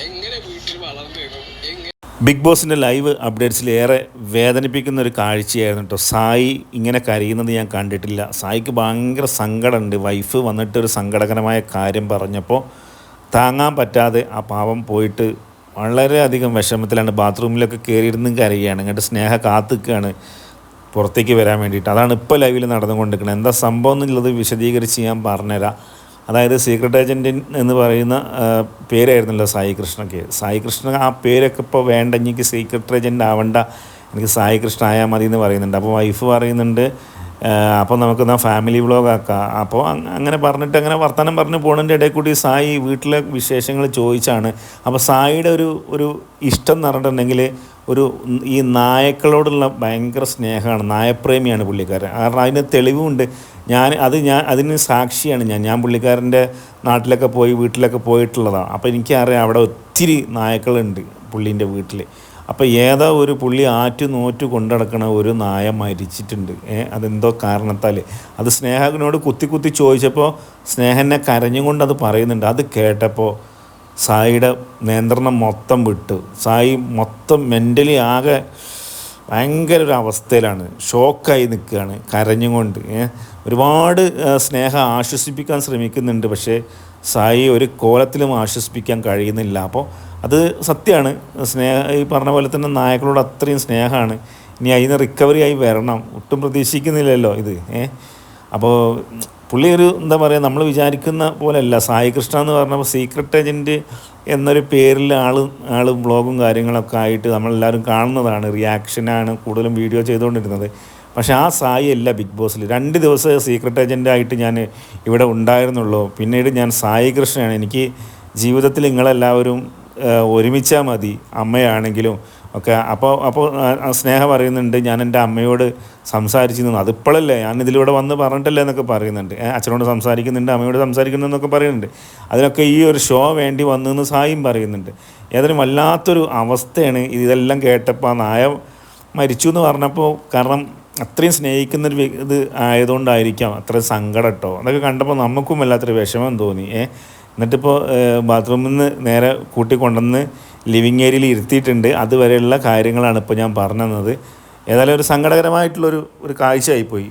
എങ്ങനെ ബിഗ് ബോസിന്റെ ലൈവ് അപ്ഡേറ്റ്സിൽ ഏറെ വേദനിപ്പിക്കുന്ന ഒരു കാഴ്ചയായിരുന്നു കേട്ടോ. സായി ഇങ്ങനെ കരയുന്നത് ഞാൻ കണ്ടിട്ടില്ല. സായിക്ക് ഭയങ്കര സങ്കടമുണ്ട്. വൈഫ് വന്നിട്ട് ഒരു സങ്കടകരമായ കാര്യം പറഞ്ഞപ്പോൾ താങ്ങാൻ പറ്റാതെ ആ പാവം പോയിട്ട് വളരെയധികം വിഷമത്തിലാണ്. ബാത്റൂമിലൊക്കെ കയറിയിരുന്നും കരയുകയാണ്. എന്നിട്ട് സ്നേഹ കാത്തുക്കുകയാണ് പുറത്തേക്ക് വരാൻ വേണ്ടിയിട്ട്. അതാണ് ഇപ്പോൾ ലൈവിൽ നടന്നുകൊണ്ടിരിക്കുന്നത്. എന്താ സംഭവം എന്നുള്ളത് വിശദീകരിച്ച് ഞാൻ പറഞ്ഞുതരാം. അതായത് സീക്രട്ട് ഏജന്റ് എന്ന് പറയുന്ന പേരായിരുന്നല്ലോ സായി കൃഷ്ണയ്ക്ക് സായി കൃഷ്ണ ആ പേരൊക്കെ ഇപ്പോൾ വേണ്ട എനിക്ക് സീക്രട്ട് ഏജന്റ് ആവണ്ട എനിക്ക് സായി കൃഷ്ണ ആയാൽ മതി എന്ന് പറയുന്നുണ്ട്. അപ്പോൾ വൈഫ് പറയുന്നുണ്ട് അപ്പോൾ നമുക്ക് എന്നാൽ ഫാമിലി വ്ളോഗ് ആക്കാം. അപ്പോൾ അങ്ങനെ പറഞ്ഞിട്ട് അങ്ങനെ വർത്തമാനം പറഞ്ഞ് പോകുന്നതിന്റെ ഇടയിൽ കൂടി സായി വീട്ടിലെ വിശേഷങ്ങൾ ചോദിച്ചാണ്. അപ്പോൾ സായിയുടെ ഒരു ഒരു ഇഷ്ടം എന്ന് പറഞ്ഞിട്ടുണ്ടെങ്കിൽ ഒരു ഈ നായക്കളോടുള്ള ഭയങ്കര സ്നേഹമാണ് നായപ്രേമിയാണ് പുള്ളിക്കാരൻ. കാരണം അതിന് തെളിവുമുണ്ട് ഞാൻ അത് ഞാൻ അതിന് സാക്ഷിയാണ് ഞാൻ. ഞാൻ പുള്ളിക്കാരന്റെ നാട്ടിലൊക്കെ പോയി വീട്ടിലൊക്കെ പോയിട്ടുള്ളതാണ്. അപ്പോൾ എനിക്കറിയാം അവിടെ ഒത്തിരി നായക്കളുണ്ട് പുള്ളീന്റെ വീട്ടിൽ. അപ്പോൾ ഏതോ ഒരു പുള്ളി ആറ്റു നോറ്റു കൊണ്ടടക്കണ ഒരു നായ മരിച്ചിട്ടുണ്ട്. ഏ അതെന്തോ കാരണത്താൽ. അത് സ്നേഹകനോട് കുത്തി കുത്തി ചോദിച്ചപ്പോൾ സ്നേഹനെ കരഞ്ഞുകൊണ്ട് അത് പറയുന്നുണ്ട്. അത് കേട്ടപ്പോൾ സായിയുടെ നിയന്ത്രണം മൊത്തം വിട്ടു. സായി മൊത്തം മെന്റലി ആകെ ഭയങ്കര ഒരു അവസ്ഥയിലാണ്. ഷോക്കായി നിൽക്കുകയാണ് കരഞ്ഞുകൊണ്ട്. ഒരുപാട് സ്നേഹം ആശ്വസിപ്പിക്കാൻ ശ്രമിക്കുന്നുണ്ട് പക്ഷേ സായി ഒരു കോലത്തിലും ആശ്വസിപ്പിക്കാൻ കഴിയുന്നില്ല. അപ്പോൾ അത് സത്യമാണ്. സ്നേഹ ഈ പറഞ്ഞ പോലെ തന്നെ നായകളോട് അത്രയും സ്നേഹമാണ്. ഇനി അതിന് റിക്കവറി ആയി വരണം. ഒട്ടും പ്രതീക്ഷിക്കുന്നില്ലല്ലോ ഇത്. ഏഹ് അപ്പോൾ പുള്ളി ഒരു എന്താ പറയുക നമ്മൾ വിചാരിക്കുന്ന പോലെയല്ല. സായി കൃഷ്ണ എന്ന് പറഞ്ഞപ്പോൾ സീക്രട്ട് ഏജന്റ് എന്നൊരു പേരിൽ ആൾ ആൾ വ്ളോഗും കാര്യങ്ങളൊക്കെ ആയിട്ട് നമ്മളെല്ലാവരും കാണുന്നതാണ്. റിയാക്ഷനാണ് കൂടുതലും വീഡിയോ ചെയ്തുകൊണ്ടിരുന്നത് പക്ഷേ ആ സായി അല്ല ബിഗ് ബോസിൽ രണ്ട് ദിവസം സീക്രട്ട് ഏജന്റായിട്ട് ഞാൻ ഇവിടെ ഉണ്ടായിരുന്നുള്ളൂ. പിന്നീട് ഞാൻ സായി കൃഷ്ണയാണ്. എനിക്ക് ജീവിതത്തിൽ നിങ്ങളെല്ലാവരും ഒരുമിച്ചാൽ മതി. അമ്മയാണെങ്കിലും ഒക്കെ അപ്പോൾ അപ്പോൾ സ്നേഹ പറയുന്നുണ്ട് ഞാൻ എന്റെ അമ്മയോട് സംസാരിച്ചിരുന്നു. അതിപ്പോഴല്ലേ ഞാൻ ഇതിലൂടെ വന്ന് പറഞ്ഞിട്ടല്ലേ എന്നൊക്കെ പറയുന്നുണ്ട്. അച്ഛനോട് സംസാരിക്കുന്നുണ്ട് അമ്മയോട് സംസാരിക്കുന്നു എന്നൊക്കെ പറയുന്നുണ്ട്. അതിനൊക്കെ ഈ ഒരു ഷോ വേണ്ടി വന്നു എന്ന് സായും പറയുന്നുണ്ട്. ഏതായാലും വല്ലാത്തൊരു അവസ്ഥയാണ് ഇതെല്ലാം കേട്ടപ്പോൾ ആ നായ മരിച്ചു എന്ന് പറഞ്ഞപ്പോൾ കാരണം അത്രയും സ്നേഹിക്കുന്നൊരു ഇത് ആയതുകൊണ്ടായിരിക്കാം അത്രയും സങ്കടം കേട്ടോ. അതൊക്കെ കണ്ടപ്പോൾ നമുക്കും വല്ലാത്തൊരു വിഷമം തോന്നി. ഏ എന്നിട്ടിപ്പോൾ ബാത്റൂമിൽ നിന്ന് നേരെ കൂട്ടി ലിവിങ് ഏരിയയിൽ ഇരുത്തിയിട്ടുണ്ട്. അതുവരെയുള്ള കാര്യങ്ങളാണ് ഇപ്പോൾ ഞാൻ പറഞ്ഞു തന്നത് ഏതായാലും ഒരു സങ്കടകരമായിട്ടുള്ളൊരു ഒരു കാഴ്ചയായിപ്പോയി.